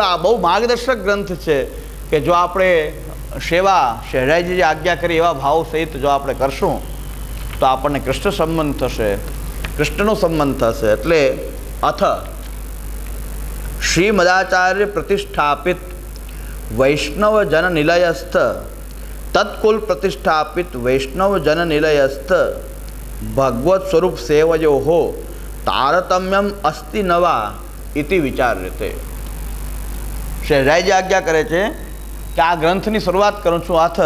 આ બહુ માર્ગદર્શક ગ્રંથ છે કે જો આપણે સેવા શહેરાઈજી જે આજ્ઞા કરી એવા ભાવ સહિત જો આપણે કરશું, તો આપણને કૃષ્ણ સંબંધ થશે. કૃષ્ણનો સંબંધ થશે. એટલે અથ શ્રી મદાચાર્ય પ્રતિષ્ઠાપિત વૈષ્ણવ જન નિલયસ્થ, તત્કુલ પ્રતિષ્ઠાપિત વૈષ્ણવ જન નિલયસ્થ, ભગવત સ્વરૂપ સેવયો તારતમ્યમ અસ્તિ નવા, ઇતિ વિચાર્યતે. શહેરાઈજી આજ્ઞા કરે છે કે આ ગ્રંથની શરૂઆત કરું છું અથ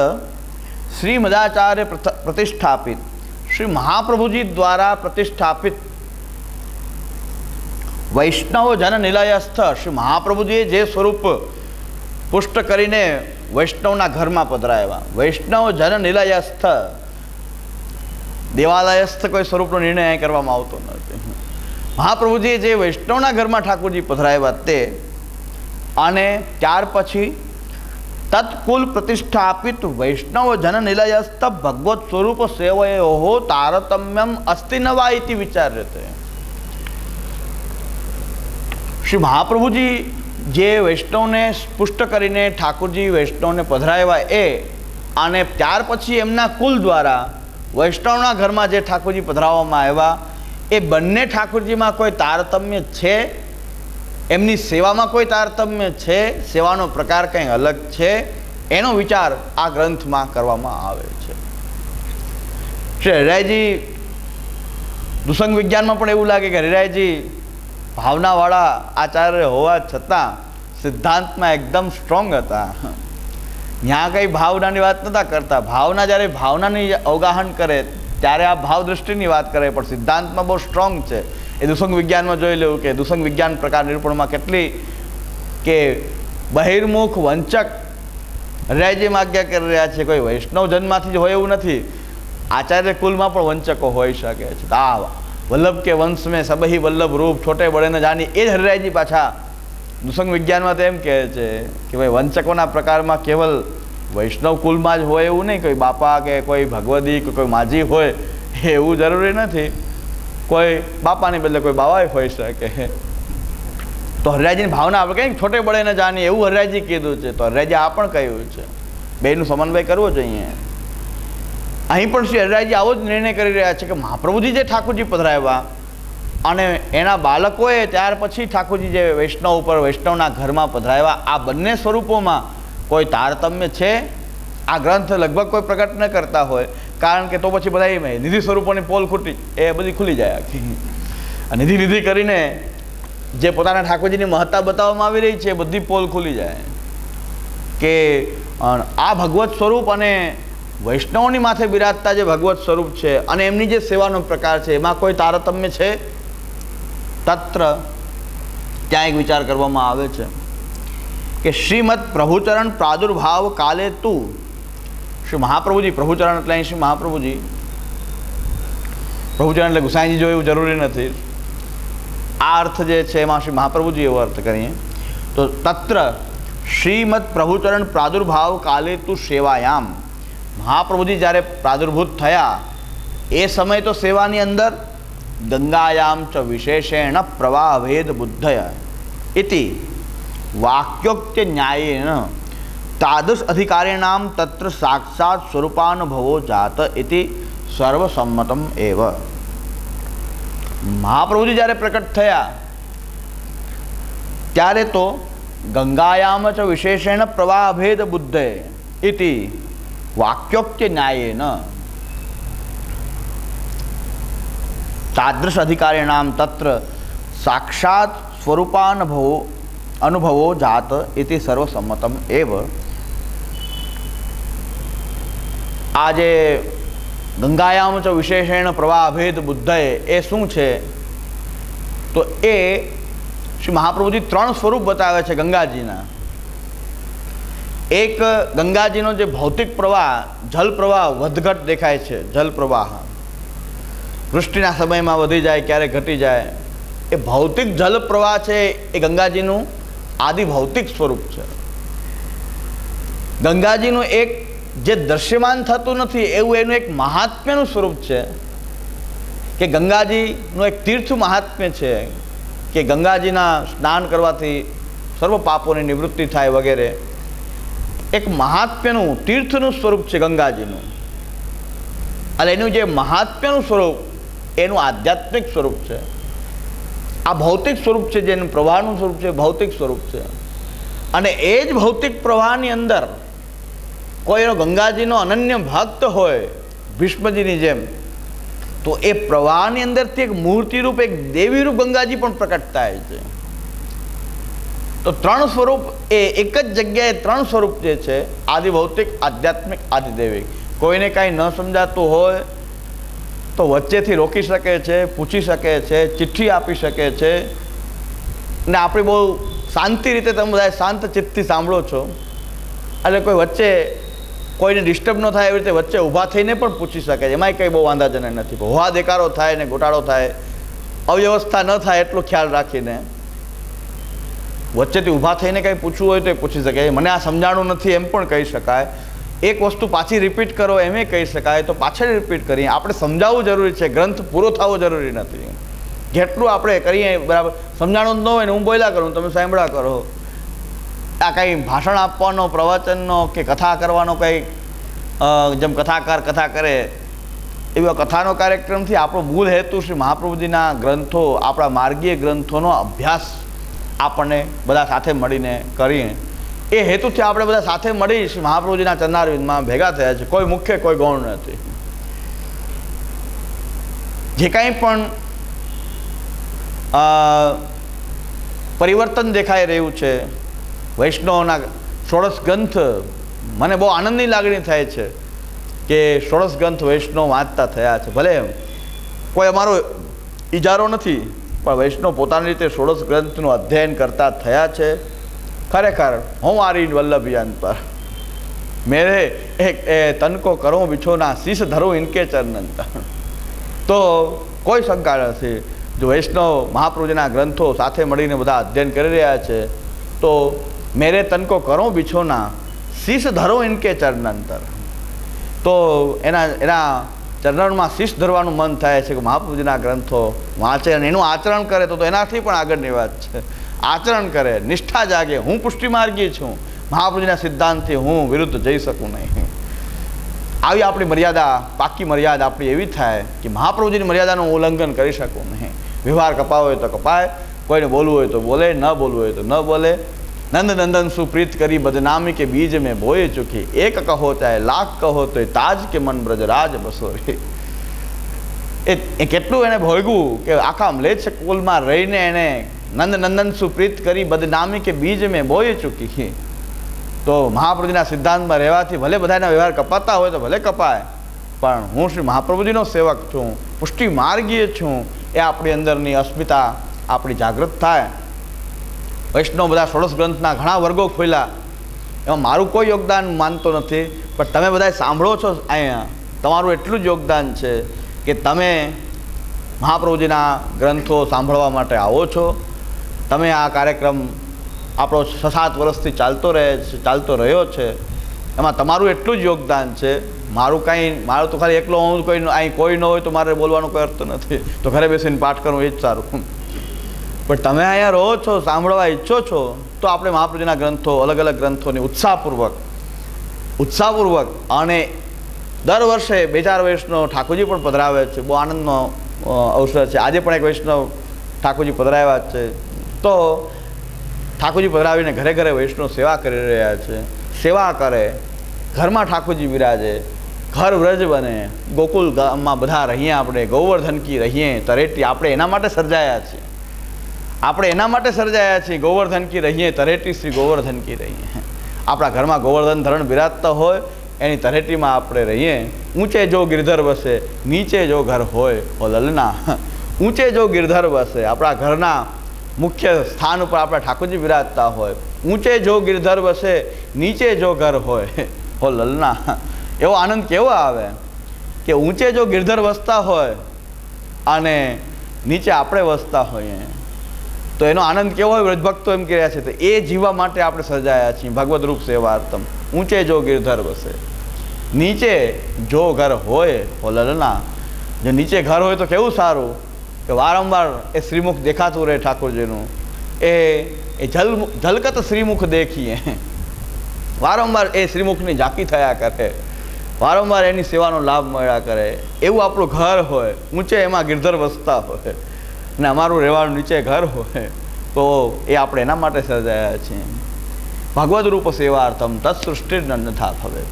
શ્રી મદાચાર્ય પ્રતિષ્ઠાપિત. શ્રી મહાપ્રભુજી દ્વારા પ્રતિષ્ઠાપિત વૈષ્ણવ જન નિલયસ્થ શ્રી મહાપ્રભુજીએ જે સ્વરૂપ પુષ્ટ કરીને વૈષ્ણવના ઘરમાં પધરાવ્યા. વૈષ્ણવ જન નિલયસ્થ દેવાલયસ્થ કોઈ સ્વરૂપનો નિર્ણય કરવામાં આવતો નથી મહાપ્રભુજીએ જે વૈષ્ણવના ઘરમાં ઠાકોરજી પધરાવ્યા તે અને ત્યાર પછી તત્કુલ પ્રતિષ્ઠાપિત વૈષ્ણવ જન નિલયસ્થ ભગવત સ્વરૂપ સેવયો તારતમ્યમ અસ્તિનવા ઇતિ વિચાર્યતે. શ્રી મહાપ્રભુજી જે વૈષ્ણવને સ્પુષ્ટ કરીને ઠાકોરજી વૈષ્ણવને પધરાવ્યા એ, અને ત્યાર પછી એમના કુલ દ્વારા વૈષ્ણવના ઘરમાં જે ઠાકોરજી પધરાવવામાં આવ્યા, એ બંને ઠાકોરજીમાં કોઈ તારતમ્ય છે? એમની સેવામાં કોઈ તારતમ્ય છે? સેવાનો પ્રકાર કંઈ અલગ છે? એનો વિચાર આ ગ્રંથમાં કરવામાં આવે છે. શ્રી હરિરાયજી દુસંગ વિજ્ઞાનમાં પણ એવું લાગે કે હરિરાયજી ભાવનાવાળા આચાર્ય હોવા છતાં સિદ્ધાંતમાં એકદમ સ્ટ્રોંગ હતા. ત્યાં કંઈ ભાવનાની વાત નહોતા કરતા. ભાવના જ્યારે ભાવનાની અવગાહન કરે, ત્યારે આ ભાવ દૃષ્ટિની વાત કરે, પણ સિદ્ધાંતમાં બહુ સ્ટ્રોંગ છે. એ દુસંગ વિજ્ઞાનમાં જોઈ લેવું કે દુસંગ વિજ્ઞાન પ્રકાર નિરૂપણમાં કેટલી કે બહિર્મુખ વંચક હરિરાયજીમાં આજ્ઞા કરી રહ્યા છે. કોઈ વૈષ્ણવ જન્મમાંથી જ હોય એવું નથી. આચાર્ય કુલમાં પણ વંચકો હોઈ શકે છે. આ વલ્લભ કે વંશ મેં સબહી વલ્લભ રૂપ છોટે બળે ન જાની. એ જ હરિરાયજી પાછા દુસંગ વિજ્ઞાનમાં તો એમ કહે છે કે ભાઈ વંચકોના પ્રકારમાં કેવલ વૈષ્ણવ કુલમાં જ હોય એવું નહીં. કોઈ બાપા કે કોઈ ભગવદી કે કોઈ માજી હોય એવું જરૂરી નથી. કોઈ બાપાની બદલે કોઈ બાવાય હોઈ શકે. તો હરિરાયજીની ભાવના આપણે કંઈક છોટે બળે ન જાણી એવું હરિરાયજી કીધું છે. તો હરિરાયજી આ પણ કહ્યું છે. બેનું સમન્વય કરવો જોઈએ. અહીં પણ શ્રી હરિરાયજી આવો જ નિર્ણય કરી રહ્યા છે કે મહાપ્રભુજી જે ઠાકોરજી પધરાવ્યા અને એના બાળકોએ ત્યાર પછી ઠાકોરજી જે વૈષ્ણવ ઉપર વૈષ્ણવના ઘરમાં પધરાવ્યા, આ બંને સ્વરૂપોમાં કોઈ તારતમ્ય છે? આ ગ્રંથ લગભગ કોઈ પ્રગટ ન કરતા હોય. કારણ કે તો પછી બધા એમ નિધિ સ્વરૂપોની પોલ ખૂટી, એ બધી ખુલી જાય નિધિ નિધિ કરીને જે પોતાના ઠાકોરજીની મહત્તા બતાવવામાં આવી રહી છે, એ બધી પોલ ખુલી જાય. કે આ ભગવત સ્વરૂપ અને વૈષ્ણવની માથે બિરાજતા જે ભગવત સ્વરૂપ છે અને એમની જે સેવાનો પ્રકાર છે, એમાં કોઈ તારતમ્ય છે? તત્ર ત્યાં એક વિચાર કરવામાં આવે છે કે શ્રીમદ પ્રભુચરણ પ્રાદુર્ભાવ કાલે તું શ્રી મહાપ્રભુજી? પ્રભુચરણ એટલે અહીં શ્રી મહાપ્રભુજી? પ્રભુચરણ એટલે ગુસાઈજી જો એવું જરૂરી નથી. આ અર્થ જે છે એમાં શ્રી મહાપ્રભુજી એવો અર્થ કરીએ. તો તત્ર શ્રીમદ પ્રભુચરણ પ્રાદુર્ભાવ કાલે તું સેવાયામ. મહાપ્રભુજી જ્યારે પ્રાદુર્ભૂત થયા, એ સમય તો સેવાની અંદર ગંગાયામ ચ વિશેષેણ પ્રવાહભેદ બુદ્ધય. ઇતિ વાક્યોક્ત્ય ન્યાયેન તાદૃશ અધિકારીણામ તત્ર સાક્ષાત સ્વરૂપાનુભવો જાત ઇતિ સર્વસંમતમ એવ મહાપ્રભુજી જ્યારે પ્રકટ થયા ત્યારે તો ગંગાયામ ચ વિશેષેણ પ્રવાહભેદ બુદ્ધે ઇતિ વાક્યોક્ય ન્યાયેન તાદૃશ અધિકારીણામ તત્ર સાક્ષાત સ્વરૂપાનુભવો અનુભવો જાત ઇતિ સર્વસંમતમ એવ આ જે ગંગાયામ ચ વિશેષેણ પ્રવાહભેદ બુદ્ધય એ શું છે? તો એ શ્રી મહાપ્રભુજી ત્રણ સ્વરૂપ બતાવે છે ગંગાજીના. એક ગંગાજીનો જે ભૌતિક પ્રવાહ, જલ પ્રવાહ વધઘટ દેખાય છે, જલ પ્રવાહ. વૃષ્ટિના સમયમાં વધી જાય ક્યારેક ઘટી જાય. એ ભૌતિક જલ પ્રવાહ છે એ ગંગાજીનું આદિ ભૌતિક સ્વરૂપ છે. ગંગાજીનું એક જે દ્રશ્યમાન થતું નથી, એવું એનું એક મહાત્મ્યનું સ્વરૂપ છે. કે ગંગાજીનું એક તીર્થ મહાત્મ્ય છે કે ગંગાજીના સ્નાન કરવાથી સર્વ પાપોની નિવૃત્તિ થાય વગેરે. એક મહાત્મ્યનું, તીર્થનું સ્વરૂપ છે ગંગાજીનું. અને એનું જે મહાત્મ્યનું સ્વરૂપ, એનું આધ્યાત્મિક સ્વરૂપ છે. આ ભૌતિક સ્વરૂપ છે, જેનું પ્રવાહનું સ્વરૂપ છે, ભૌતિક સ્વરૂપ છે. અને એ જ ભૌતિક પ્રવાહની અંદર કોઈ એનો ગંગાજીનો અનન્ય ભક્ત હોય, ભીષ્મજીની જેમ, તો એ પ્રવાહની અંદરથી એક મૂર્તિરૂપ, એક દેવીરૂપ ગંગાજી પણ પ્રકટ થાય છે. તો ત્રણ સ્વરૂપ, એ એક જ જગ્યાએ ત્રણ સ્વરૂપ જે છે, આદિ ભૌતિક, આધ્યાત્મિક, આદિદૈવિક. કોઈને કાંઈ ન સમજાતું હોય, તો વચ્ચેથી રોકી શકે છે, પૂછી શકે છે, ચિઠ્ઠી આપી શકે છે. ને આપણી બહુ શાંતિ રીતે તમે બધા શાંત ચિત્તથી સાંભળો છો. એટલે કોઈ વચ્ચે કોઈને ડિસ્ટર્બ ન થાય એવી રીતે વચ્ચે ઊભા થઈને પણ પૂછી શકે છે. એમાંય કંઈ બહુ વાંધાજનક નથી. હોવા દેકારો થાય ને ગોટાળો થાય, અવ્યવસ્થા ન થાય એટલો ખ્યાલ રાખીને વચ્ચેથી ઊભા થઈને કંઈ પૂછવું હોય તો એ પૂછી શકે. મને આ સમજાણું નથી એમ પણ કહી શકાય. એક વસ્તુ પાછી રિપીટ કરો એમ કહી શકાય. તો પાછળ રિપીટ કરીએ. આપણે સમજાવવું જરૂરી છે. ગ્રંથ પૂરો થવો જરૂરી નથી. જેટલું આપણે કરીએ બરાબર. સમજાણું ન હોય ને હું બોલ્યા કરું, તમે સાંભળા કરો. આ કંઈ ભાષણ આપવાનો, પ્રવચનનો કે કથા કરવાનો કંઈ જેમ કથાકાર કથા કરે, એવા કથાનો કાર્યક્રમથી આપણો મૂળ હેતુ શ્રી મહાપ્રભુજીના ગ્રંથો, આપણા માર્ગીય ગ્રંથોનો અભ્યાસ આપણને બધા સાથે મળીને કરીએ એ હેતુથી આપણે બધા સાથે મળી શ્રી મહાપ્રભુજીના ચરણારવિંદમાં ભેગા થયા છે. કોઈ મુખ્ય, કોઈ ગૌણ નથી. જે કાંઈ પણ પરિવર્તન દેખાઈ રહ્યું છે વૈષ્ણવના ષોડશ ગ્રંથ મને બહુ આનંદની લાગણી થાય છે કે ષોડશ ગ્રંથ વૈષ્ણવ વાંચતા થયા છે. ભલે કોઈ અમારો ઈજારો નથી, પણ વૈષ્ણવ પોતાની રીતે ષોડશ ગ્રંથનું અધ્યયન કરતા થયા છે. ખરેખર, હું આરી વલ્લભયાન પર. મેરે એક એ તનકો કરું બિછોના શીશ ધરું ઇનકે ચરનંત તો કોઈ શંકા નથી, જો વૈષ્ણવ મહાપ્રભુજીના ગ્રંથો સાથે મળીને બધા અધ્યયન કરી રહ્યા છે, તો મેરે તનકો કરો બિછોના શીશ ધરો ઇનકે ચરનંતર તો એના એના ચરણમાં શીશ ધરવાનું મન થાય છે કે મહાપ્રભુજીના ગ્રંથો વાંચે અને એનું આચરણ કરે તો એનાથી પણ આગળની વાત છે આચરણ કરે નિષ્ઠા જાગે હું પુષ્ટિમાર્ગી છું મહાપ્રભુજીના સિદ્ધાંતથી હું વિરુદ્ધ જઈ શકું નહીં। આવી આપણી મર્યાદા, પાકી મર્યાદા આપણી એવી થાય કે મહાપ્રભુજીની મર્યાદાનું ઉલ્લંઘન કરી શકું નહીં। વ્યવહાર કપાવો હોય તો કપાય, કોઈને બોલવું હોય તો બોલે, ન બોલવું હોય તો ન બોલે નંદ નંદન સુપ્રીત કરી બદનામી કે બીજ મેં બોય ચૂકી એક કહો ચાહે લાખ કહો તો તાજ કે મન બ્રજરાજ બસો રે એ કેટલું એને ભોગવું કે આખા મ્લેચ્છ કુલમાં રહીને એણે નંદ નંદન સુપ્રીત કરી બદનામી કે બીજ મેં બોએ ચૂકી તો મહાપ્રભુજીના સિદ્ધાંતમાં રહેવાથી ભલે બધાના વ્યવહાર કપાતા હોય તો ભલે કપાય પણ હું શ્રી મહાપ્રભુજીનો સેવક છું પુષ્ટિ માર્ગીય છું એ આપણી અંદરની અસ્મિતા આપણી જાગૃત થાય વૈષ્ણવ બધા ષોડશ ગ્રંથના ઘણા વર્ગો ખોલ્યા. એમાં મારું કોઈ યોગદાન માનતો નથી, પણ તમે બધા સાંભળો છો અહીંયા. તમારું એટલું જ યોગદાન છે કે તમે મહાપ્રભુજીના ગ્રંથો સાંભળવા માટે આવો છો. તમે આ કાર્યક્રમ આપણો છ સાત વર્ષથી ચાલતો રહે છે, ચાલતો રહ્યો છે. એમાં તમારું એટલું જ યોગદાન છે. મારું કાંઈ, મારું તો ખાલી એકલો હું કોઈ અહીં કોઈ ન હોય તો મારે બોલવાનો કોઈ અર્થ નથી. તો ઘરે બેસીને પાઠ કરવું એ જ સારું. પણ તમે અહીંયા રહો છો, સાંભળવા ઈચ્છો છો, તો આપણે મહાપ્રભુજીના ગ્રંથો અલગ અલગ ગ્રંથોને ઉત્સાહપૂર્વક ઉત્સાહપૂર્વક અને દર વર્ષે બે ચાર વૈષ્ણવ ઠાકોરજી પણ પધરાવે છે. બહુ આનંદનો અવસર છે. આજે પણ એક વૈષ્ણવ ઠાકોરજી પધરાવ્યા છે. તો ઠાકોરજી પધરાવીને ઘરે ઘરે વૈષ્ણવ સેવા કરી રહ્યા છે. સેવા કરે, ઘરમાં ઠાકોરજી બિરાજે, ઘર વ્રજ બને, ગોકુલ ગામમાં બધા રહીએ આપણે ગોવર્ધન કી રહીએ, તરેટી આપણે એના માટે સર્જાયા છીએ. આપણે એના માટે સર્જાયા છીએ. ગોવર્ધન કી રહીએ, તરેટી શ્રી ગોવર્ધન કી રહીએ. આપણા ઘરમાં ગોવર્ધન ધરણ બિરાજતા હોય, એની તરેટીમાં આપણે રહીએ. ઊંચે જો ગિરધર વસે, નીચે જો ઘર હોય ઓ લલના. ઊંચે જો ગિરધર વસે, આપણા ઘરના મુખ્ય સ્થાન ઉપર આપણા ઠાકોરજી બિરાજતા હોય. ઊંચે જો ગિરધર વસે, નીચે જો ઘર હોય ઓ લલના. એવો આનંદ કેવો આવે? કે ઊંચે જો ગિરધર વસતા હોય, અને નીચે આપણે વસતા હોઈએ. તો એનો આનંદ કેવો હોય? વ્રજભક્તો એમ કહે છે તો એ જીવવા માટે આપણે સર્જાયા છીએ. ભગવદ રૂપ સેવાર્થમ. ઊંચે જો ગિરધર વસે. નીચે જો ઘર હોય, હોલલના. જો નીચે ઘર હોય તો કેવું સારું? કે વારંવાર એ શ્રીમુખ દેખાતું રહે ઠાકોરજીનું. એ એ જલ, જલકત શ્રીમુખ દેખીએ. વારંવાર એ શ્રીમુખની ઝાંકી થયા કરે. વારંવાર એની સેવાનો લાભ મળ્યા કરે. એવું આપણું ઘર હોય. ઊંચે એમાં ગિરધર વસતા હોય. અને અમારું રહેવાનું નીચે ઘર હોય, તો એ આપણે એના માટે સર્જાયા છીએ. ભગવદ રૂપ સેવાર્થમ તત્સૃષ્ટિ નથા ભવે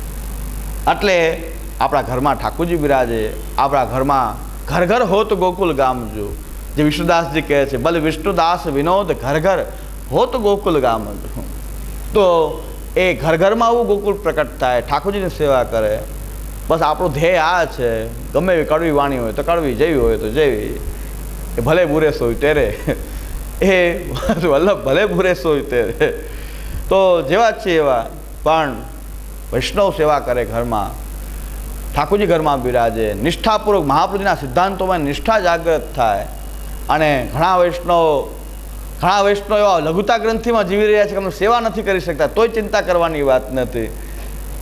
એટલે આપણા ઘરમાં ઠાકોરજી બિરાજે, આપણા ઘરમાં ઘર ઘર હોત ગોકુલ ગામજો. જે વિષ્ણુદાસજી કહે છે ભલે વિષ્ણુદાસ વિનોદ ઘર ઘર હોત ગોકુલ ગામજો. તો એ ઘર ઘરમાં આવું ગોકુલ પ્રકટ થાય, ઠાકોરજીની સેવા કરે. બસ આપણું ધ્યેય આ છે, ગમે એવી કડવી વાણી હોય તો કડવી, જેવી હોય તો જેવી. ભલે બુરે સોય તેરે. એ વલ્લભ ભલે બુરે સોય તેરે. તો જેવા છે એવા. પણ વૈષ્ણવ સેવા કરે ઘરમાં. ઠાકોરજી ઘરમાં બિરાજે. નિષ્ઠાપૂર્વક મહાપ્રભુજીના સિદ્ધાંતોમાં નિષ્ઠા જાગૃત થાય. અને ઘણા વૈષ્ણવ ઘણા વૈષ્ણવ એવા લઘુતા ગ્રંથિમાં જીવી રહ્યા છે કે અમે સેવા નથી કરી શકતા, તોય ચિંતા કરવાની વાત નથી.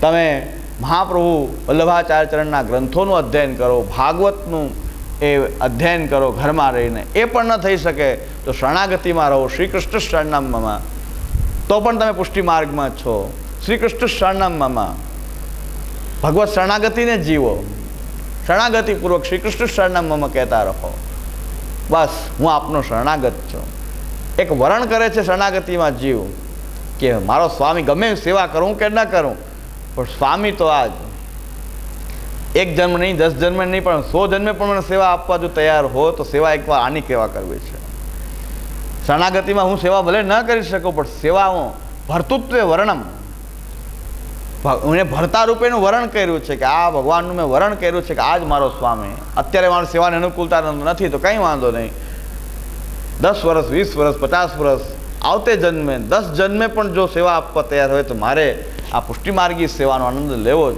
તમે મહાપ્રભુ વલ્લભાચાર્ય ચરણના ગ્રંથોનું અધ્યયન કરો, ભાગવતનું એ અધ્યયન કરો, ઘરમાં રહીને. એ પણ ન થઈ શકે તો શરણાગતિમાં રહો. શ્રી કૃષ્ણ શરણામમાં. તો પણ તમે પુષ્ટિ માર્ગમાં છો. શ્રી કૃષ્ણ શરણામમાં. ભગવત શરણાગતિને જીવો. શરણાગતિપૂર્વક શ્રી કૃષ્ણ શરણામમાં કહેતા રહો. બસ, હું આપનો શરણાગત છું. એક વરણ કરે છે શરણાગતિમાં જીવ કે મારો સ્વામી ગમે સેવા કરું કે ન કરું, પણ સ્વામી તો આજ એક જન્મ નહીં, દસ જન્મે નહીં, પણ સો જન્મે પણ મને સેવા આપવા જો તૈયાર હો, તો સેવા એકવાર આની કેવા કરવી છે? શરણાગતિમાં હું સેવા ભલે ન કરી શકું, પણ સેવા હું ભરતૃત્વે વર્ણમ. એને ભરતા રૂપેનું વરણ કર્યું છે કે આ ભગવાનનું મેં વરણ કર્યું છે કે આ જ મારો સ્વામી. અત્યારે મારી સેવાની અનુકૂળતા નથી, તો કંઈ વાંધો નહીં. દસ વર્ષ, વીસ વર્ષ, પચાસ વર્ષ, આવતે જન્મે, દસ જન્મે પણ જો સેવા આપવા તૈયાર હોય, તો મારે આ પુષ્ટિમાર્ગી સેવાનો આનંદ લેવો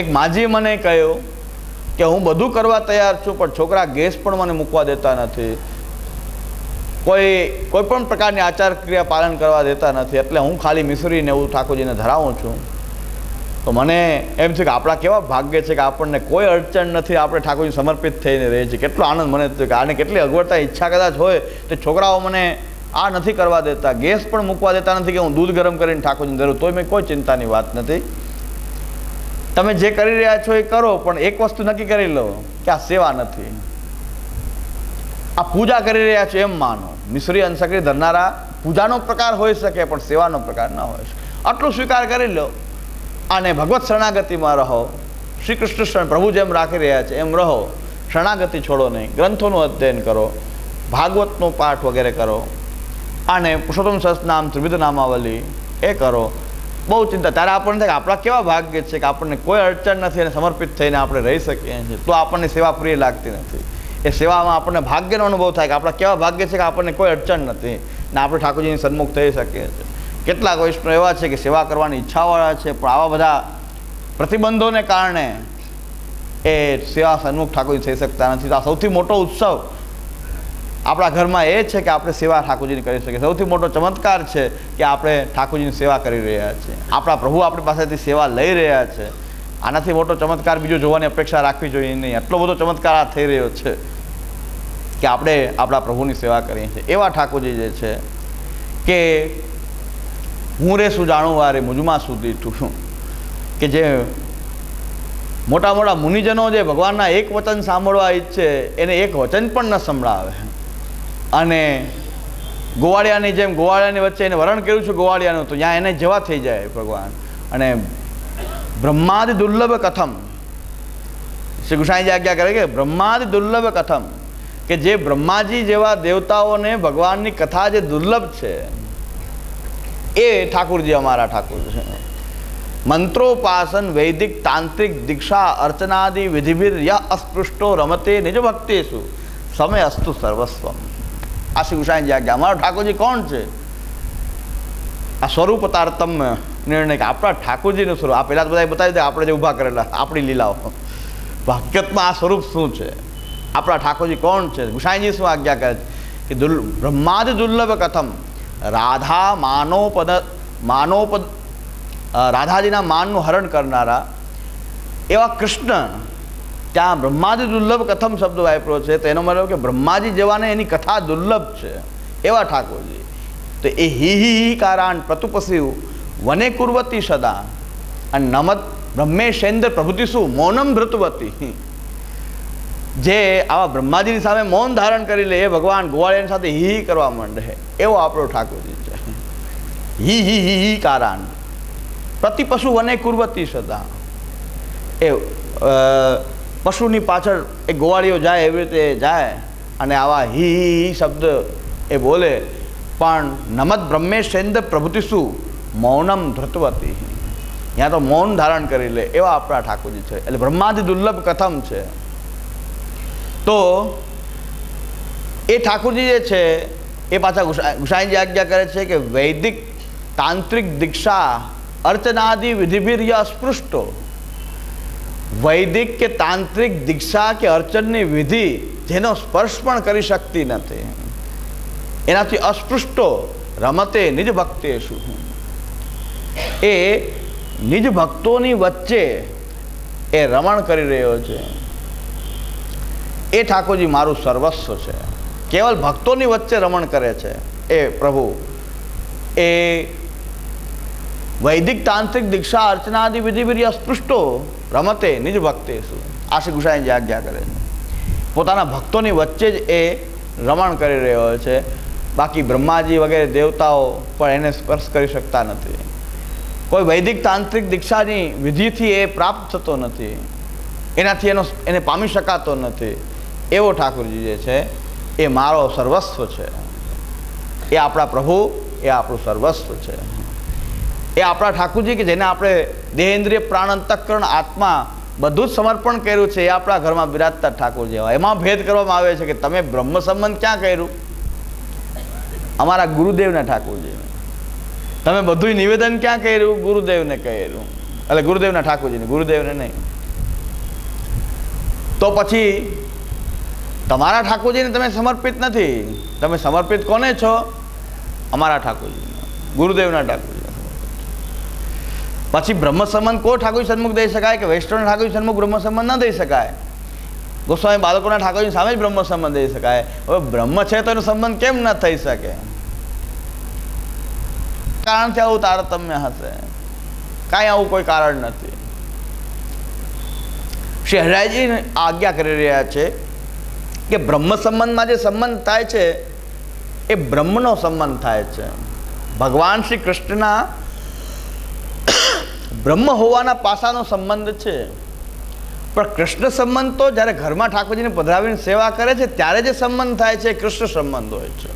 એક માજીએ મને કહ્યું કે હું બધું કરવા તૈયાર છું, પણ છોકરા ગેસ પણ મને મૂકવા દેતા નથી. કોઈ કોઈ પણ પ્રકારની આચાર ક્રિયા પાલન કરવા દેતા નથી. એટલે હું ખાલી મિસરીને એવું ઠાકોરજીને ધરાવું છું. તો મને એમ છે કે આપણા કેવા ભાગ્ય છે કે આપણને કોઈ અડચણ નથી, આપણે ઠાકોરજી સમર્પિત થઈને રહે છે કેટલો આનંદ મને થયો કે આને કેટલી અગવડતા ઈચ્છા કદાચ હોય, તો છોકરાઓ મને આ નથી કરવા દેતા. ગેસ પણ મૂકવા દેતા નથી કે હું દૂધ ગરમ કરીને ઠાકોરજીને ધરું. તોય મેં કોઈ ચિંતાની વાત નથી. તમે જે કરી રહ્યા છો એ કરો, પણ એક વસ્તુ નક્કી કરી લો કે આ સેવા નથી. આ પૂજા કરી રહ્યા છો એમ માનો. મિશ્રી અંશક્રી ધરનારા પૂજાનો પ્રકાર હોઈ શકે, પણ સેવાનો પ્રકાર ન હોય શકે. આટલું સ્વીકાર કરી લો. અને ભગવત શરણાગતિમાં રહો. શ્રી કૃષ્ણ શરણ પ્રભુ જેમ રાખી રહ્યા છે, એમ રહો. શરણાગતિ છોડો નહીં. ગ્રંથોનું અધ્યયન કરો. ભાગવતનો પાઠ વગેરે કરો. અને પુરુષોત્તમ સહસ્રનામ ત્રિવિધ નામાવલી એ કરો. બહુ ચિંતા. ત્યારે આપણને થાય કે આપણા કેવા ભાગ્ય છે કે આપણને કોઈ અડચણ નથી અને સમર્પિત થઈને આપણે રહી શકીએ છીએ. તો આપણને સેવા પ્રિય લાગતી નથી. એ સેવામાં આપણને ભાગ્યનો અનુભવ થાય કે આપણા કેવા ભાગ્ય છે કે આપણને કોઈ અડચણ નથી ને આપણે ઠાકોરજીની સન્મુખ થઈ શકીએ છીએ. કેટલાક વૈષ્ણવ એવા છે કે સેવા કરવાની ઈચ્છાવાળા છે, પણ આવા બધા પ્રતિબંધોને કારણે એ સેવા સન્મુખ ઠાકોરજી થઈ શકતા નથી. તો આ સૌથી મોટો ઉત્સવ આપણા ઘરમાં એ છે કે આપણે સેવા ઠાકોરજીની કરી શકીએ. સૌથી મોટો ચમત્કાર છે કે આપણે ઠાકોરજીની સેવા કરી રહ્યા છીએ. આપણા પ્રભુ આપણી પાસેથી સેવા લઈ રહ્યા છે. આનાથી મોટો ચમત્કાર બીજો જોવાની અપેક્ષા રાખવી જોઈએ નહીં. એટલો બધો ચમત્કાર આ થઈ રહ્યો છે કે આપણે આપણા પ્રભુની સેવા કરીએ છીએ. એવા ઠાકોરજી જે છે કે હું રે શું જાણું વારે મુજમાં સુધી તું કે જે મોટા મોટા મુનિજનો જે ભગવાનના એક વચન સાંભળવા ઈચ્છે, એને એક વચન પણ ન સંભળાવે. અને ગોવાળિયાની જેમ ગોવાળિયાની વચ્ચે એને વરણ કર્યું છે ગોવાળિયાનું, તો ત્યાં એને જવા થઈ જાય ભગવાન. અને બ્રહ્માદિ દુર્લભ કથમ. શ્રી ગુસાઈજી આજ્ઞા કરે કે બ્રહ્માદિ દુર્લભ કથમ, કે જે બ્રહ્માજી જેવા દેવતાઓને ભગવાનની કથા જે દુર્લભ છે, એ ઠાકુરજી અમારા ઠાકુર છે. મંત્રોપાસન વૈદિક તાંત્રિક દીક્ષા અર્ચનાદિ વિધિભિર ય અસ્પૃષ્ટો રમતે નિજ ભક્તેશુ સમય અસ્તુ સર્વસ્વમ. આ શ્રી ગુસાઈજી આજ્ઞા અમારો ઠાકોરજી કોણ છે? આ સ્વરૂપ તારતમ્ય નિર્ણય કે આપણા ઠાકોરજીનું સ્વરૂપ. આ પહેલાં બધા બતાવી દે આપણે જે ઊભા કરેલા, આપણી લીલાઓ. હકીકતમાં આ સ્વરૂપ શું છે? આપણા ઠાકોરજી કોણ છે? ગુસાઈજી શું આજ્ઞા કરે છે? કે દુર્, બ્રહ્માદ દુર્લભ કથમ. રાધા માનોપદ માનોપદ રાધાજીના માનનું હરણ કરનારા એવા કૃષ્ણ ત્યાં બ્રહ્માજી દુર્લભ કથમ શબ્દ વાપર્યો છે તો એનો મતલબ કે બ્રહ્માજી જેવાને એની કથા દુર્લભ છે. એવા ઠાકોરજી. તો એ હિ હિ કારાન પ્રતુપસ્યુ વને કુર્વતી સદા, અને નમત બ્રહ્મેશેન્દ્ર પ્રભુતિસુ, મૌનમ ભૃતવતી જે આવા બ્રહ્માજીની સામે મૌન ધારણ કરી લે, એ ભગવાન ગોવાળિયાની સાથે હિ કરવા માંડે. એવો આપણો ઠાકોરજી છે. હિ હિ હિ હિ કારાન. પ્રતિ પશુ વને કુર્વતી સદા. એ પશુની પાછળ એ ગોવાળીઓ જાય એવી રીતે જાય અને આવા હી હી શબ્દ એ બોલે. પણ નમત બ્રહ્મેશેન્દ્ર પ્રભુતિસુ મૌનમ ધૃતવતી. ત્યાં તો મૌન ધારણ કરી લે એવા આપણા ઠાકોરજી છે. એટલે બ્રહ્માદિ દુર્લભ કથમ છે. તો એ ઠાકોરજી જે છે, એ પાછા ગુસા- ગુસાઈજી આજ્ઞા કરે છે કે વૈદિક તાંત્રિક દીક્ષા અર્ચનાદિ વિધિભીર અસ્પૃષ્ટો વૈદિક કે તાંત્રિક દીક્ષા કે અર્ચનની વિધિ જેનો સ્પર્શ પણ કરી શકતી નથી. એનાથી અસ્પૃષ્ટો રમતે નિજ ભક્તેશુ એ નિજ ભક્તોની વચ્ચે એ રમણ કરી રહ્યો છે. એ ઠાકોરજી મારું સર્વસ્વ છે. કેવલ ભક્તોની વચ્ચે રમણ કરે છે. એ પ્રભુ, એ વૈદિક તાંત્રિક દીક્ષા અર્ચનાદિ વિધિ અસ્પૃષ્ટો રમતે, નિજ ભક્તે શું? આશી ગુસાઈની આજ્ઞા કરે છે. પોતાના ભક્તોની વચ્ચે જ એ રમણ કરી રહ્યો છે. બાકી બ્રહ્માજી વગેરે દેવતાઓ પણ એને સ્પર્શ કરી શકતા નથી. કોઈ વૈદિક તાંત્રિક દીક્ષાની વિધિથી એ પ્રાપ્ત થતો નથી. એનાથી એનો એને પામી શકાતો નથી. એવો ઠાકોરજી જે છે, એ મારો સર્વસ્વ છે. એ આપણા પ્રભુ, એ આપણું સર્વસ્વ છે. એ આપણા ઠાકુરજી કે જેને આપણે દેહેન્દ્રિય પ્રાણ અંતઃકરણ આત્મા બધું જ સમર્પણ કર્યું છે એ આપણા ઘરમાં બિરાજતા ઠાકોર જેવા. એમાં ભેદ કરવામાં આવે છે કે તમે બ્રહ્મ સંબંધ ક્યાં કર્યું? અમારા ગુરુદેવના ઠાકોરજીને તમે બધું નિવેદન ક્યાં કર્યું? ગુરુદેવને કર્યું. એટલે ગુરુદેવના ઠાકોરજીને, ગુરુદેવને નહીં. તો પછી તમારા ઠાકોરજીને તમે સમર્પિત નથી. તમે સમર્પિત કોને છો? અમારા ઠાકોરજીને. ગુરુદેવના ઠાકોરજી. પછી બ્રહ્મ સંબંધ કો ઠાકોર સન્મુખ દઈ શકાય કે વૈષ્ણવ ઠાકોર સન્મુખ બ્રહ્મ સંબંધ ન દઈ શકાય? ગોસ્વામી બાળકોના ઠાકોરની સામે જ બ્રહ્મ સંબંધ દઈ શકાય. હવે બ્રહ્મ છે તો એનો સંબંધ કેમ ન થઈ શકે? કારણથી આવું તારતમ્ય હશે. કાંઈ આવું કોઈ કારણ નથી. શ્રી હરિરાયજી આજ્ઞા કરી રહ્યા છે કે બ્રહ્મ સંબંધમાં જે સંબંધ થાય છે, એ બ્રહ્મનો સંબંધ થાય છે. ભગવાન શ્રી કૃષ્ણના બ્રહ્મ હોવાના પાસાનો સંબંધ છે. પણ કૃષ્ણ સંબંધ તો જ્યારે ઘરમાં ઠાકોરજીને પધરાવીને સેવા કરે છે, ત્યારે જે સંબંધ થાય છે એ કૃષ્ણ સંબંધ હોય છે.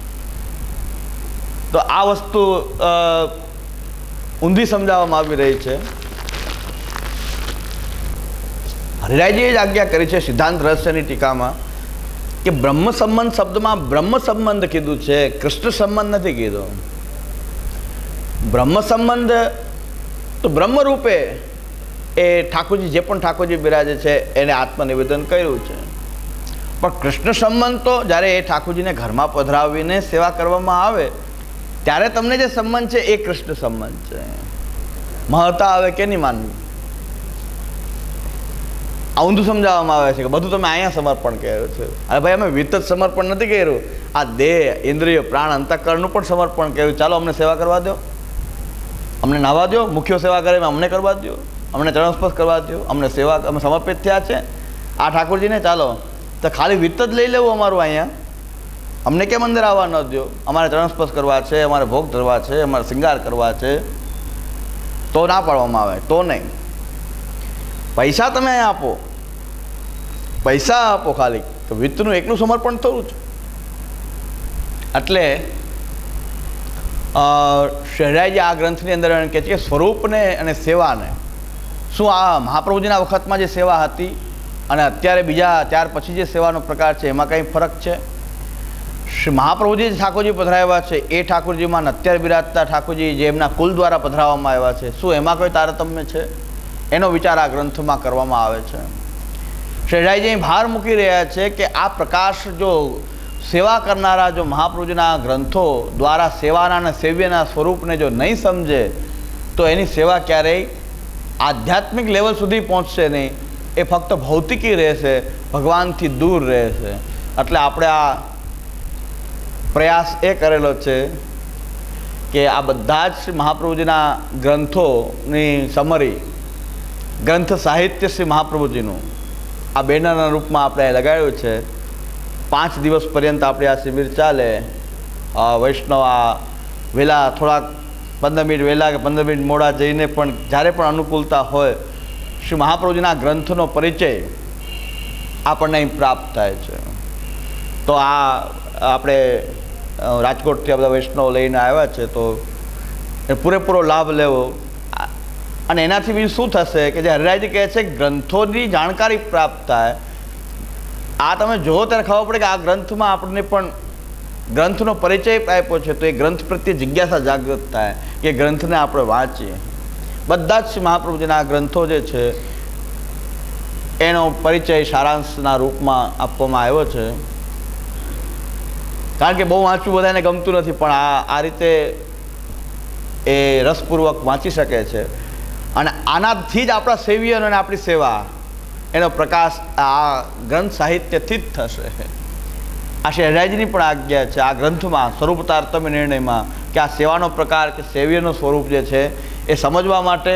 તો આ વસ્તુ ઊંધી સમજાવવામાં આવી રહી છે. હરિરાયજીએ જ આજ્ઞા કરી છે સિદ્ધાંત રહસ્યની ટીકામાં કે બ્રહ્મ સંબંધ શબ્દમાં બ્રહ્મ સંબંધ કીધું છે, કૃષ્ણ સંબંધ નથી કીધો. બ્રહ્મ સંબંધ તો બ્રહ્મરૂપે એ ઠાકોરજી જે પણ ઠાકોરજી બિરાજે છે, એને આત્મનિવેદન કર્યું છે. પણ કૃષ્ણ સંબંધ તો જ્યારે એ ઠાકોરજીને ઘરમાં પધરાવીને સેવા કરવામાં આવે, ત્યારે તમને જે સંબંધ છે એ કૃષ્ણ સંબંધ છે. મહત્તા આવે કે નહીં માનવું? આ ઊંધું સમજાવવામાં આવે છે કે બધું તમે અહીંયા સમર્પણ કર્યું છે. અરે ભાઈ, અમે વિત સમર્પણ નથી કર્યું. આ દેહ, ઇન્દ્રિય, પ્રાણ, અંતઃકરણનું પણ સમર્પણ કર્યું. ચાલો અમને સેવા કરવા દો. અમને નાવા દો મુખ્ય સેવા કરે અમને કરવા દો અમને ચરણસ્પર્શ કરવા દો અમને સેવા, અમે સમર્પિત થયા છે. આ ઠાકોરજીને ચાલો, તો ખાલી વિત્ત જ લઈ લેવું અમારું અહીંયા. અમને કેમ અંદર આવવા ન દો અમારે ચરણસ્પર્શ કરવા છે, અમારે ભોગ ધરવા છે, અમારે શૃંગાર કરવા છે. તો ના પાડવામાં આવે, તો નહીં. પૈસા તમે અહીંયા આપો. પૈસા આપો ખાલી, તો વિત્તનું એકલું સમર્પણ થયું છે એટલે અ, શહેરાઈજી આ ગ્રંથની અંદર એમ કહે છે કે સ્વરૂપને અને સેવાને. શું આ મહાપ્રભુજીના વખતમાં જે સેવા હતી અને અત્યારે બીજા ત્યાર પછી જે સેવાનો પ્રકાર છે એમાં કંઈ ફરક છે? મહાપ્રભુજી ઠાકોરજી પધરાવ્યા છે એ ઠાકોરજીમાં અત્યારે બિરાજતા ઠાકોરજી જે એમના કુલ દ્વારા પધરાવવામાં આવ્યા છે શું એમાં કોઈ તારતમ્ય છે? એનો વિચાર આ ગ્રંથમાં કરવામાં આવે છે. શહેરાઈજી અહીં ભાર મૂકી રહ્યા છે કે આ પ્રકાશ જો સેવા કરનારા જો મહાપ્રભુજીના ગ્રંથો દ્વારા સેવાના અને સેવ્યના સ્વરૂપને જો નહીં સમજે, તો એની સેવા ક્યારેય આધ્યાત્મિક લેવલ સુધી પહોંચશે નહીં. એ ફક્ત ભૌતિકી રહેશે, ભગવાનથી દૂર રહેશે. એટલે આપણે આ પ્રયાસ એ કરેલો છે કે આ બધા જ શ્રી મહાપ્રભુજીના ગ્રંથોની સમરી ગ્રંથ સાહિત્ય શ્રી મહાપ્રભુજીનું આ બેનરના રૂપમાં આપણે લગાડ્યું છે. પાંચ દિવસ પર્યંત આપણી આ શિબિર ચાલે. વૈષ્ણવ આ વહેલા થોડાક પંદર મિનિટ વહેલા કે પંદર મિનિટ મોડા જઈને પણ જ્યારે પણ અનુકૂળતા હોય, શ્રી મહાપ્રભુજીના ગ્રંથનો પરિચય આપણને અહીં પ્રાપ્ત થાય છે. તો આ આપણે રાજકોટથી આ બધા વૈષ્ણવ લઈને આવ્યા છે, તો એ પૂરેપૂરો લાભ લેવો. અને એનાથી બીજું શું થશે કે જે હરિરાયજી કહે છે ગ્રંથોની જાણકારી પ્રાપ્ત થાય આ તમે જુઓ ત્યારે ખબર પડે કે આ ગ્રંથમાં આપણને પણ ગ્રંથનો પરિચય આપ્યો છે. તો એ ગ્રંથ પ્રત્યે જિજ્ઞાસા જાગૃત થાય કે ગ્રંથને આપણે વાંચીએ. બધા જ મહાપ્રભુજીના ગ્રંથો જે છે, એનો પરિચય સારાંશના રૂપમાં આપવામાં આવ્યો છે. કારણ કે બહુ વાંચવું બધાને ગમતું નથી, પણ આ આ રીતે એ રસપૂર્વક વાંચી શકે છે. અને આનાથી જ આપણા સેવીઓને અને આપણી સેવા એનો પ્રકાશ આ ગ્રંથ સાહિત્યથી જ થશે. આ શહેરાજની પણ આજ્ઞા છે, આ ગ્રંથમાં સ્વરૂપ તારતમ્ય નિર્ણયમાં કે આ સેવાનો પ્રકાર કે સેવ્યનું સ્વરૂપ જે છે એ સમજવા માટે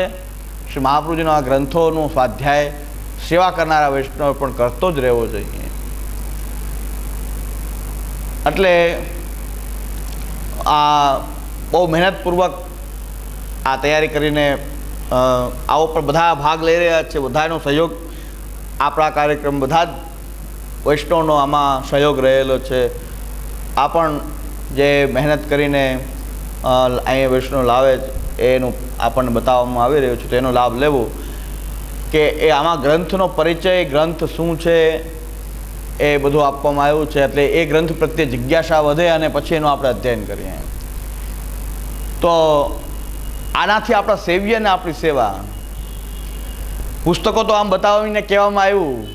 શ્રી મહાપ્રભુજીનો આ ગ્રંથોનું સ્વાધ્યાય સેવા કરનારા વૈષ્ણવ પણ કરતો જ રહેવો જોઈએ. એટલે આ બહુ મહેનતપૂર્વક આ તૈયારી કરીને આવો પણ બધા ભાગ લઈ રહ્યા છે, બધાનો સહયોગ આપણા કાર્યક્રમ બધા જ વૈષ્ણવનો આમાં સહયોગ રહેલો છે. આ પણ જે મહેનત કરીને અહીંયા વૈષ્ણવ લાવે એનું આપણને બતાવવામાં આવી રહ્યું છે, તો એનો લાભ લેવો કે એ આમાં ગ્રંથનો પરિચય, ગ્રંથ શું છે એ બધું આપવામાં આવ્યું છે, એટલે એ ગ્રંથ પ્રત્યે જિજ્ઞાસા વધે અને પછી એનું આપણે અધ્યયન કરીએ. તો આનાથી આપણા સેવ્યને આપણી સેવા પુસ્તકો તો આમ બતાવીને કહેવામાં આવ્યું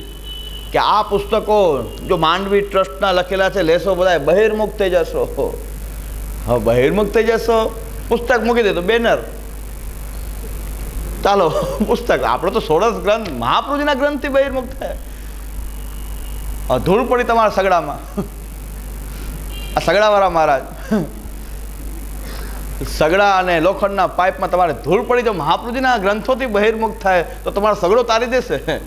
કે આ પુસ્તકો જો માંડવી ટ્રસ્ટના લખેલા છે, લેશો બધા બહિર્મુખ થઈ જશો. હવે બહિર્મુખ થઈ જશો? પુસ્તક મૂકી દે તો બેનર. ચાલો, પુસ્તક. આપણો તો સોળસ ગ્રંથ, મહાપ્રભુજીના ગ્રંથથી બહિર્મુખ થાય. અધૂળ ધૂળ પડી તમારા સગડામાં. આ સગડાવાળા મહારાજ. સગડા અને લોખંડના પાઇપમાં તમારે ધૂળ પડી જો મહાપ્રભુજીના ગ્રંથોથી બહિર્મુખ થાય, તો તમારો સગડો તારી દેશે.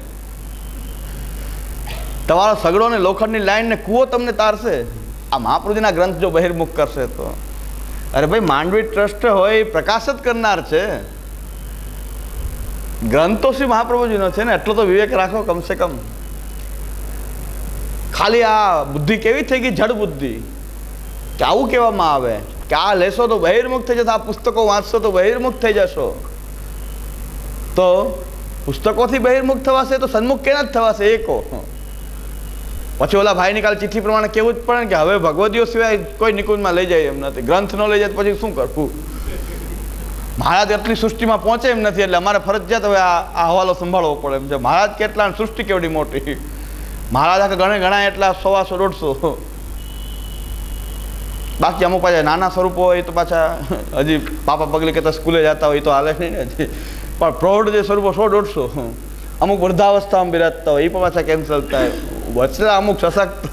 તમારો સગડો ને લોખંડની લાઈનને કૂવો તમને તારશે. આ મહાપ્રભુજીના ગ્રંથ જો બહિર્મુખ કરશે તો. અરે ભાઈ, માંડવી ટ્રસ્ટ હોય એ પ્રકાશ કરનાર છે. ગ્રંથો શ્રી મહાપ્રભુજીનો છે ને, એટલો તો વિવેક રાખો કમસે કમ. ખાલી આ બુદ્ધિ કેવી થઈ ગઈ? જડ બુદ્ધિ. કે આવું કહેવામાં આવે. કે આ લેશો તો બહિર્મુખ થઈ જશે, આ પુસ્તકો વાંચશો તો બહિર્મુખ થઈ જશો. તો પુસ્તકોથી બહિર્મુખ થવાશે તો સન્મુખ કેના જ થવાશે? એ કહો પછી ઓલા ભાઈની કાલે ચિઠ્ઠી પ્રમાણે કેવું જ પડે કે હવે ભગવદીઓ સિવાય કોઈ નિકુંજમાં લઈ જાય એમ નથી. ગ્રંથ ન લઈ જાય પછી શું કરવું મહારાજ એટલી સૃષ્ટિમાં પહોંચે એમ નથી, એટલે અમારે ફરજિયાત હવે આ અહવાલો હવાલો સંભાળવો પડે એમ. છે મહારાજ કેટલા સૃષ્ટિ કેવડી મોટી. મહારાજ આખા ગણે ગણા એટલા સવાસો દોઢસો. બાકી અમુક પાછા નાના સ્વરૂપો હોય તો પાછા હજી પાપા પગલે કહેતા સ્કૂલે જતા હોય તો હાલે નહીં ને હજી. પણ પ્રૌઢ જે સ્વરૂપો સો દોઢસો. અમુક વૃદ્ધાવસ્થામાં બિરાજતા હોય, એ પણ પાછા કેન્સલ થાય. વચલા અમુક સશક્ત.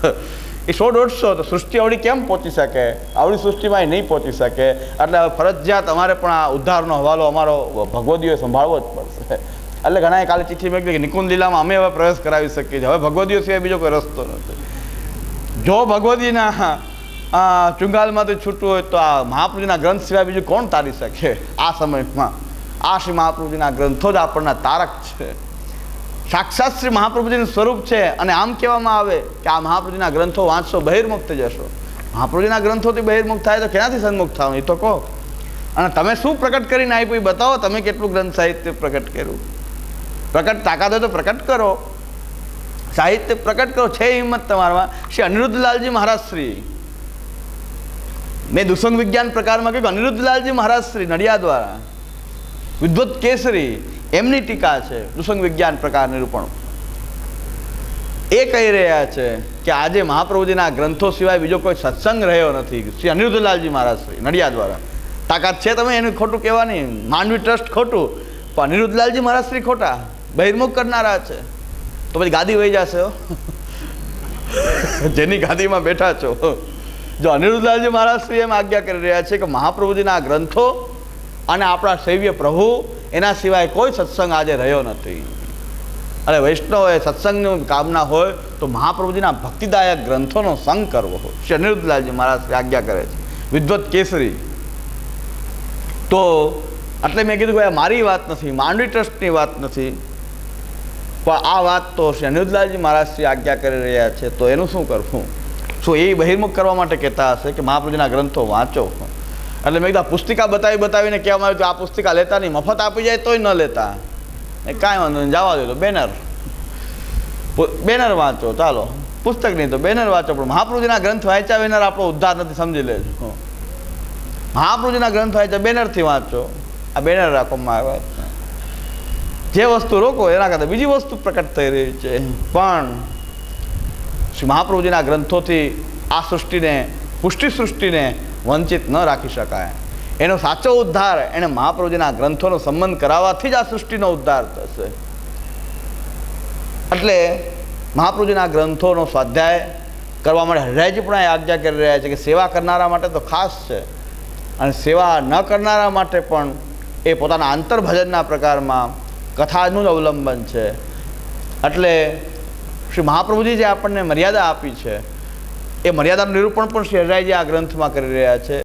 એ સો દોઢસો, તો સૃષ્ટિ આવડી કેમ પહોંચી શકે? આવડી સૃષ્ટિમાં એ નહીં પહોંચી શકે. એટલે ફરજિયાત અમારે પણ આ ઉદ્ધારનો હવાલો અમારો ભગવદીઓએ સંભાળવો જ પડશે. એટલે ઘણાએ કાલે ચિઠ્ઠી મોકલી કે નિકુંજ લીલામાં અમે હવે પ્રવેશ કરાવી શકીએ છીએ. હવે ભગવદીઓ સિવાય બીજો કોઈ રસ્તો નથી. જો ભગવદીના આ ચુંગાલમાંથી છૂટવું હોય તો આ મહાપ્રભુજીના ગ્રંથ સિવાય બીજું કોણ તારી શકે? આ સમયમાં. આ શ્રી મહાપ્રભુજીના ગ્રંથો જ આપણના તારક છે. સાક્ષાત શ્રી મહાપ્રભુજીનું સ્વરૂપ છે અને આમ કહેવામાં આવે કે આ મહાપ્રભુજીના ગ્રંથો વાંચશો બહિર્મુખ થઈ જશો. મહાપ્રભુજીના ગ્રંથોથી બહિર્મુખ થાય તો ક્યાંથી સન્મુખ થવાનું? એ તો કહો. અને તમે શું પ્રકટ કરીને આપ્યું એ બતાવો, તમે કેટલું ગ્રંથ સાહિત્ય પ્રકટ કર્યું? પ્રકટ તાકાત હોય તો પ્રકટ કરો. સાહિત્ય પ્રકટ કરો, છે હિંમત તમારામાં. શ્રી અનિરુદ્ધલાલજી મહારાજ શ્રી. મેં દુસંગ વિજ્ઞાન પ્રકારમાં કહ્યું અનિરુદ્ધલાલજી મહારાજ શ્રી નડિયાદ દ્વારા, વિદ્વત કેસરી એમની ટીકા છે, દુસંગ વિજ્ઞાન પ્રકાર નિરૂપણ. એ કહી રહ્યા છે કે આજે મહાપ્રભુજીના ગ્રંથો સિવાય બીજો કોઈ સત્સંગ રહ્યો નથી. શ્રી અનિરુદ્ધલાલજી મહારાજ શ્રી નડિયાદ દ્વારા. તાકાત છે તમે એનું ખોટું કહેવાની, માંડવી ટ્રસ્ટ ખોટું, પણ અનિરુદ્ધલાલજી મહારાજ શ્રી ખોટા, બહિર્મુખ કરનારા છે. તો પછી ગાદી વહી જશે. જેની ગાદીમાં બેઠા છો. જો અનિરુદ્ધલાલજી મહારાજ શ્રી એમ આજ્ઞા કરી રહ્યા છે કે મહાપ્રભુજીના ગ્રંથો અને આપણા સૈવ્ય પ્રભુ, એના સિવાય કોઈ સત્સંગ આજે રહ્યો નથી. અને વૈષ્ણવએ સત્સંગની કામના હોય તો મહાપ્રભુજીના ભક્તિદાયક ગ્રંથોનો સંગ કરવો હોય. શ્રી અનિરુદ્ધલાલજી મહારાજ આજ્ઞા કરે છે. વિદ્વત કેસરી. તો એટલે મેં કીધું કે મારી વાત નથી, માંડવી ટ્રસ્ટની વાત નથી. પણ આ વાત તો શ્રી અનિરુદ્ધલાલજી મહારાજ શ્રી આજ્ઞા કરી રહ્યા છે, તો એનું શું કરવું? શું એ બહિર્મુખ કરવા માટે કહેતા હશે કે મહાપ્રભુજીના ગ્રંથો વાંચો? એટલે મેં કીધા પુસ્તિકા બતાવી, બતાવીને કહેવામાં આવ્યું આ પુસ્તિકા લેતા નહીં, મફત આપી જાય તોય ન લેતા. એ કાંઈ વાંધો નહીં, જવા દો બેનર. બેનર વાંચો, ચાલો. પુસ્તક નહીં તો બેનર વાંચો, પણ મહાપ્રભુજીના ગ્રંથ વાંચ્યા વિના આપણો ઉદ્ધાર નથી, સમજી લેજો. મહાપ્રભુજીના ગ્રંથ વાંચ્યા બેનરથી વાંચો. આ બેનર રાખવામાં આવ્યા જે વસ્તુ રોકો, એના કરતાં બીજી વસ્તુ પ્રકટ થઈ રહી છે. પણ શ્રી મહાપ્રભુજીના ગ્રંથોથી આ સૃષ્ટિને, પુષ્ટિ સૃષ્ટિને વંચિત ન રાખી શકાય. એનો સાચો ઉદ્ધાર એણે મહાપ્રભુજીના ગ્રંથોનો સંબંધ કરાવવાથી જ આ સૃષ્ટિનો ઉદ્ધાર થશે. એટલે મહાપ્રભુજીના ગ્રંથોનો સ્વાધ્યાય કરવા માટે હરિરાયજી પણ આજ્ઞા કરી રહ્યા છે કે સેવા કરનારા માટે તો ખાસ છે. અને સેવા ન કરનારા માટે પણ એ પોતાના આંતરભજનના પ્રકારમાં કથાનું જ અવલંબન છે. એટલે શ્રી મહાપ્રભુજી જે આપણને મર્યાદા આપી છે, એ મર્યાદાનું નિરૂપણ પણ શ્રી હરિરાયજી આ ગ્રંથમાં કરી રહ્યા છે.